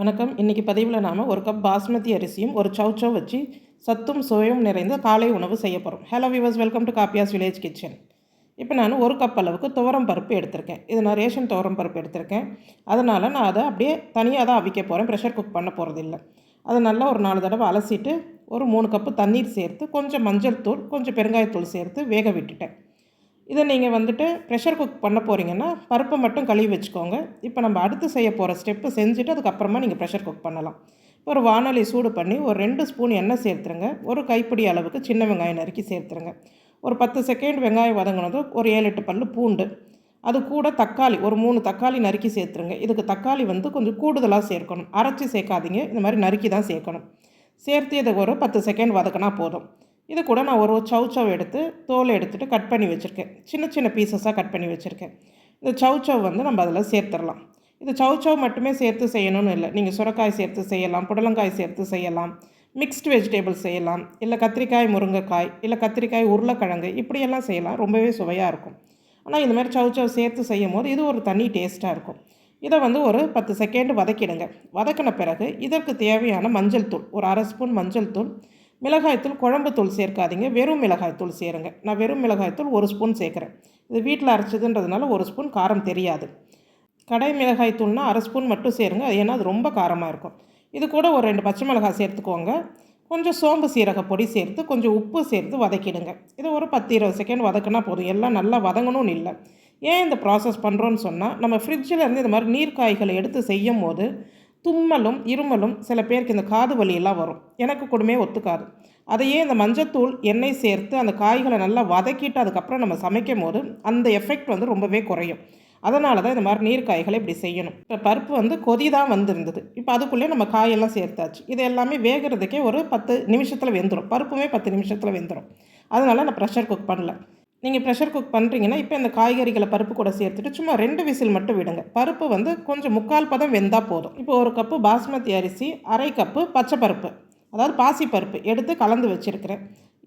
வணக்கம். இன்றைக்கி பதிவில் நாம் ஒரு கப் பாஸ்மதி அரிசியும் ஒரு சவுச்சவ் வச்சு சத்தும் சுவையும் நிறைந்த காலை உணவு செய்ய போகிறோம் hello viewers welcome to Kappiyas village kitchen இப்போ நான் ஒரு கப் அளவுக்கு துவரம் பருப்பு எடுத்திருக்கேன். இது நான் ரேஷன் துவரம் பருப்பு எடுத்திருக்கேன். அதனால் நான் அதை அப்படியே தனியாக தான் அவிக்க போகிறேன் ப்ரெஷர் குக் பண்ண போகிறதில்ல அதை நல்லா ஒரு நாலு தடவை அலசிட்டு ஒரு மூணு கப்பு தண்ணீர் சேர்த்து கொஞ்சம் மஞ்சள் தூள் கொஞ்சம் பெருங்காயத்தூள் சேர்த்து வேக விட்டுட்டேன். இதை நீங்கள் வந்துட்டு ப்ரெஷர் குக் பண்ண போகிறீங்கன்னா பருப்பை மட்டும் கழுவி வச்சுக்கோங்க. இப்போ நம்ம அடுத்து செய்ய போகிற ஸ்டெப்பு செஞ்சுட்டு அதுக்கப்புறமா நீங்கள் ப்ரெஷர் குக் பண்ணலாம். ஒரு வானொலி சூடு பண்ணி ஒரு ரெண்டு ஸ்பூன் எண்ணெய் சேர்த்துருங்க. ஒரு கைப்பிடி அளவுக்கு சின்ன வெங்காயம் நறுக்கி சேர்த்துருங்க. ஒரு பத்து செகண்ட் வெங்காயம் வதங்கினதும் ஒரு ஏழு எட்டு பல் பூண்டு. அது கூட தக்காளி ஒரு மூணு தக்காளி நறுக்கி சேர்த்துருங்க. இதுக்கு தக்காளி வந்து கொஞ்சம் கூடுதலாக சேர்க்கணும். அரைச்சி சேர்க்காதீங்க. இந்த மாதிரி நறுக்கி தான் சேர்க்கணும். சேர்த்து இதை ஒரு பத்து செகண்ட் வதக்கினா போதும். இது கூட நான் ஒரு சவ் எடுத்து தோலை எடுத்துகிட்டு கட் பண்ணி வச்சுருக்கேன். சின்ன சின்ன பீசஸாக கட் பண்ணி வச்சுருக்கேன். இந்த சவ் வந்து நம்ம அதில் சேர்த்துடலாம். இது சவ் மட்டுமே சேர்த்து செய்யணும்னு இல்லை. நீங்கள் சுரக்காய் சேர்த்து செய்யலாம் புடலங்காய் சேர்த்து செய்யலாம் மிக்ஸ்டு வெஜிடேபிள் செய்யலாம் இல்லை கத்திரிக்காய் முருங்கைக்காய் இல்லை கத்திரிக்காய் உருளைக்கிழங்கு இப்படியெல்லாம் செய்யலாம். ரொம்பவே சுவையாக இருக்கும். ஆனால் இந்த மாதிரி சவ் சேர்த்து செய்யும் போது இது ஒரு தனி டேஸ்ட்டாக இருக்கும். இதை வந்து ஒரு பத்து செகண்ட் வதக்கிடுங்க. வதக்கின பிறகு இதற்கு தேவையான மஞ்சள் தூள் ஒரு அரை ஸ்பூன் மஞ்சள் தூள் மிளகாய்த்தூள் குழம்பு தூள் சேர்க்காதீங்க. வெறும் மிளகாய்த்தூள் சேருங்க. நான் வெறும் மிளகாய்த்தூள் ஒரு ஸ்பூன் சேர்க்குறேன். இது வீட்டில் அரைச்சதுன்றதுனால ஒரு ஸ்பூன் காரம் தெரியாது. கடை மிளகாய்த்தூள்னால் அரை ஸ்பூன் மட்டும் சேருங்க. ஏன்னா அது ரொம்ப காரமாக இருக்கும். இது கூட ஒரு ரெண்டு பச்சை மிளகாய் சேர்த்துக்கோங்க. கொஞ்சம் சோம்பு சீரக பொடி சேர்த்து கொஞ்சம் உப்பு சேர்த்து வதக்கிடுங்க. இது ஒரு பத்து இருபது செகண்ட் வதக்கினா போதும். எல்லாம் நல்லா வதங்கணும்னு இல்லை. ஏன் இந்த ப்ராசஸ் பண்ணுறோன்னு சொன்னால் நம்ம ஃப்ரிட்ஜில் இருந்து இந்த மாதிரி நீர்க்காய்களை எடுத்து செய்யும் போது தும்மலும் இருமலும் சில பேருக்கு இந்த காது வலியெல்லாம் வரும். எனக்கு கொடுமே ஒத்துக்காது. அதையே இந்த மஞ்சத்தூள் எண்ணெய் சேர்த்து அந்த காய்களை நல்லா வதக்கிட்டு அதுக்கப்புறம் நம்ம சமைக்கும் போது அந்த எஃபெக்ட் வந்து ரொம்பவே குறையும். அதனால தான் இந்த மாதிரி நீர் காய்களை இப்படி செய்யணும். இப்போ பருப்பு வந்து கொதி தான் வந்திருந்தது. இப்போ அதுக்குள்ளே நம்ம காயெல்லாம் சேர்த்தாச்சு. இது எல்லாமே வேகிறதுக்கே ஒரு பத்து நிமிஷத்தில் வெந்துடும் பருப்புமே பத்து நிமிஷத்தில் வெந்துடும் அதனால் நான் ப்ரெஷர் குக் பண்ணல. நீங்கள் ப்ரெஷர் குக் பண்ணுறீங்கன்னா இப்போ இந்த காய்கறிகளை பருப்பு கூட சேர்த்துட்டு சும்மா ரெண்டு விசில் மட்டும் விடுங்க. பருப்பு வந்து கொஞ்சம் முக்கால் பதம் வெந்தால் போதும். இப்போ ஒரு கப்பு பாஸ்மதி அரிசி அரை கப்பு பச்சை பருப்பு அதாவது பாசி பருப்பு எடுத்து கலந்து வச்சுருக்கிறேன்.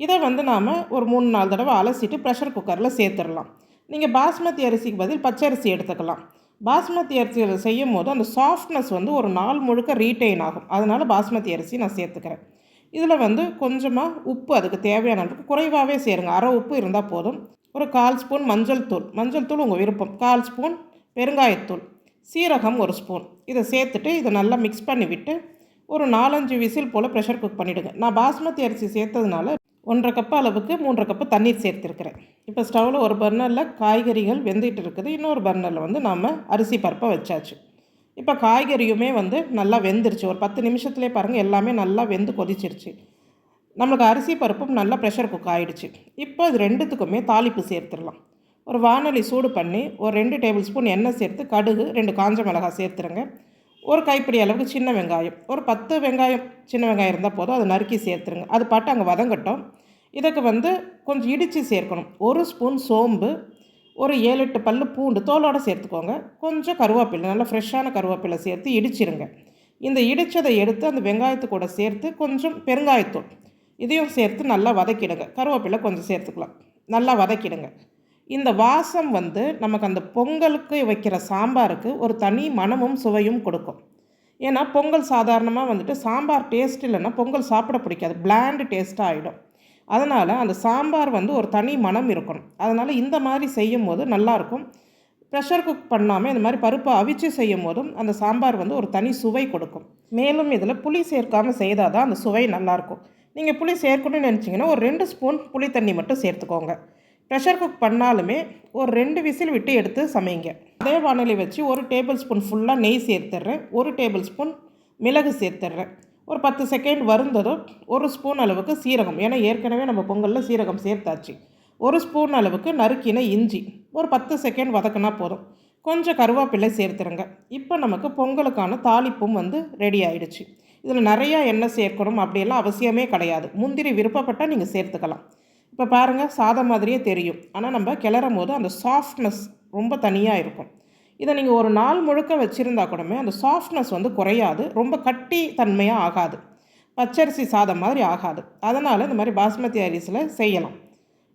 இதை வந்து நாம் ஒரு மூணு நாலு தடவை அலசிட்டு ப்ரெஷர் குக்கரில் சேர்த்துடலாம். நீங்கள் பாஸ்மதி அரிசிக்கு பதில் பச்சை அரிசி எடுத்துக்கலாம். பாஸ்மதி அரிசியில் செய்யும் போது அந்த சாஃப்ட்னஸ் வந்து ஒரு நாள் முழுக்க ரீட்டைன் ஆகும். அதனால் பாஸ்மதி அரிசி நான் சேர்த்துக்கிறேன். இதில் வந்து கொஞ்சமாக உப்பு அதுக்கு தேவையான அளவுக்கு குறைவாகவே சேருங்க. அரை உப்பு இருந்தால் போதும். ஒரு கால் ஸ்பூன் மஞ்சள் தூள். மஞ்சள் தூள் உங்கள் விருப்பம். கால் ஸ்பூன் பெருங்காயத்தூள். சீரகம் ஒரு ஸ்பூன். இதை சேர்த்துட்டு இதை நல்லா மிக்ஸ் பண்ணி விட்டு ஒரு நாலஞ்சு விசில் போல் ப்ரெஷர் குக் பண்ணிவிடுங்க நான் பாஸ்மதி அரிசி சேர்த்ததுனால ஒன்றரை கப்பு அளவுக்கு மூன்றரை கப்பு தண்ணீர் சேர்த்துருக்கிறேன். இப்போ ஸ்டவ்வில் ஒரு பர்னரில் காய்கறிகள் வெந்துகிட்டு இருக்குது. இன்னொரு பர்னரில் வந்து நாம் அரிசி பருப்பை வச்சாச்சு. இப்போ காய்கறியுமே வந்து நல்லா வெந்துருச்சு. ஒரு பத்து நிமிஷத்துலேயே பாருங்கள் எல்லாமே நல்லா வெந்து கொதிச்சிருச்சு. நம்மளுக்கு அரிசி பருப்பும் நல்லா ப்ரெஷர் குக் ஆகிடுச்சு இப்போ இது ரெண்டுத்துக்குமே தாளிப்பு சேர்த்துடலாம். ஒரு வானொலி சூடு பண்ணி ஒரு ரெண்டு டேபிள் ஸ்பூன் எண்ணெய் சேர்த்து கடுகு ரெண்டு காஞ்ச மிளகாய் சேர்த்துருங்க. ஒரு கைப்பிடி அளவுக்கு சின்ன வெங்காயம். ஒரு பத்து வெங்காயம் சின்ன வெங்காயம் இருந்தால் போதும் அதை நறுக்கி சேர்த்துருங்க. அது பாட்டு அங்கே வதங்கட்டும். இதுக்கு வந்து கொஞ்சம் இடித்து சேர்க்கணும். ஒரு ஸ்பூன் சோம்பு ஒரு ஏழு எட்டு பல் பூண்டு தோலோடு சேர்த்துக்கோங்க. கொஞ்சம் கருவேப்பிலை நல்லா ஃப்ரெஷ்ஷான கருவேப்பிலை சேர்த்து இடிச்சிருங்க. இந்த இடித்ததை எடுத்து அந்த வெங்காயத்து கூட சேர்த்து கொஞ்சம் பெருங்காயத்தூள் இதையும் சேர்த்து நல்லா வதக்கிடுங்க. கருவேப்பிலை கொஞ்சம் சேர்த்துக்கலாம். நல்லா வதக்கிடுங்க. இந்த வாசம் வந்து நமக்கு அந்த பொங்கலுக்கு வைக்கிற சாம்பாருக்கு ஒரு தனி மனமும் சுவையும் கொடுக்கும். ஏன்னா பொங்கல் சாதாரணமாக வந்துட்டு சாம்பார் டேஸ்ட் இல்லைன்னா பொங்கல் சாப்பிட பிடிக்காது. பிளாண்டு டேஸ்ட்டாக ஆகிடும் அதனால் அந்த சாம்பார் வந்து ஒரு தனி மனம் இருக்கணும். அதனால் இந்த மாதிரி செய்யும் போது நல்லாயிருக்கும். ப்ரெஷர் குக் பண்ணாமல் இந்த மாதிரி பருப்பை அவிச்சு செய்யும் போதும் அந்த சாம்பார் வந்து ஒரு தனி சுவை கொடுக்கும். மேலும் இதில் புளி சேர்க்காமல் செய்தால் தான் அந்த சுவை நல்லாயிருக்கும். நீங்கள் புளி சேர்க்கணும்னு நினச்சிங்கன்னா ஒரு ரெண்டு ஸ்பூன் புளி தண்ணி மட்டும் சேர்த்துக்கோங்க. ப்ரெஷர் குக் பண்ணாலுமே ஒரு ரெண்டு விசில் விட்டு எடுத்து சமைங்க. அதே வானிலை வச்சு ஒரு டேபிள் ஸ்பூன் ஃபுல்லாக நெய் சேர்த்துட்றேன் ஒரு டேபிள் ஸ்பூன் மிளகு சேர்த்துட்றேன் ஒரு பத்து செகண்ட் வருந்ததும் ஒரு ஸ்பூன் அளவுக்கு சீரகம். ஏன்னா ஏற்கனவே நம்ம பொங்கலில் சீரகம் சேர்த்தாச்சு. ஒரு ஸ்பூன் அளவுக்கு நறுக்கின இஞ்சி. ஒரு பத்து செகண்ட் வதக்கினா போதும். கொஞ்சம் கருவேப்பிலை சேர்த்துருங்க. இப்போ நமக்கு பொங்கலுக்கான தாளிப்பும் வந்து ரெடி ஆயிடுச்சு. இதில் நிறையா எண்ணெய் சேர்க்கணும் அப்படியெல்லாம் அவசியமே கிடையாது. முந்திரி விருப்பப்பட்டால் நீங்கள் சேர்த்துக்கலாம். இப்போ பாருங்கள் சாதம் மாதிரியே தெரியும். ஆனால் நம்ம கிளறும் போது அந்த சாஃப்ட்னஸ் ரொம்ப தனியாக இருக்கும். இதை நீங்கள் ஒரு நாள் முழுக்க வச்சுருந்தா கூடமே அந்த சாஃப்ட்னஸ் வந்து குறையாது. ரொம்ப கட்டி தன்மையாக ஆகாது. பச்சரிசி சாதம் மாதிரி ஆகாது. அதனால் இந்த மாதிரி பாஸ்மதி அரிசியில் செய்யலாம்.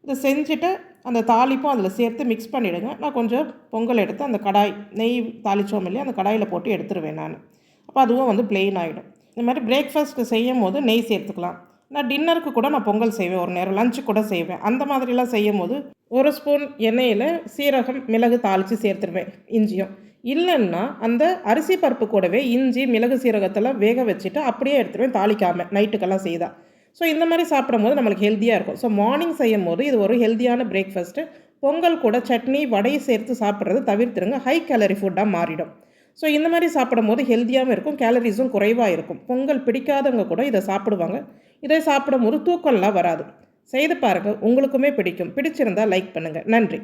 இதை செஞ்சுட்டு அந்த தாளிப்பும் அதில் சேர்த்து மிக்ஸ் பண்ணிவிடுங்க நான் கொஞ்சம் பொங்கல் எடுத்து அந்த கடாய் நெய் தாளித்தோம் இல்லையா அந்த கடாயில் போட்டு எடுத்துருவேன் நான். அப்போ அப்போ அதுவும் வந்து பிளெயின் ஆகிடும் இந்த மாதிரி பிரேக்ஃபாஸ்ட்டு செய்யும் போது நெய் சேர்த்துக்கலாம். நான் டின்னருக்கு கூட நான் பொங்கல் செய்வேன். ஒரு நேரம் லஞ்சு கூட செய்வேன். அந்த மாதிரிலாம் செய்யும் போது ஒரு ஸ்பூன் எண்ணெயில் சீரகம் மிளகு தாளித்து சேர்த்துருவேன். இஞ்சியும். இல்லைன்னா அந்த அரிசி பருப்பு கூடவே இஞ்சி மிளகு சீரகத்தெல்லாம் வேக வச்சுட்டு அப்படியே எடுத்துருவேன். தாளிக்காமல் நைட்டுக்கெல்லாம் செய்தால் ஸோ இந்த மாதிரி சாப்பிடும் போது நம்மளுக்கு ஹெல்த்தியாக இருக்கும். ஸோ மார்னிங் செய்யும் போது இது ஒரு ஹெல்த்தியான பிரேக்ஃபாஸ்ட்டு பொங்கல் கூட சட்னி வடையை சேர்த்து சாப்பிட்றது தவிர்த்துருங்க. ஹை கேலரி ஃபுட்டாக மாறிடும். ஸோ இந்த மாதிரி சாப்பிடும் போது ஹெல்த்தியாகவும் இருக்கும் கேலரிஸும் குறைவாக இருக்கும். பொங்கல் பிடிக்காதவங்க கூட இதை சாப்பிடுவாங்க. இதை சாப்பிடும்போது தூக்கம்லாம் வராது. செய்து பாருங்கள் உங்களுக்குமே பிடிக்கும். பிடிச்சிருந்தால் லைக் பண்ணுங்கள் நன்றி.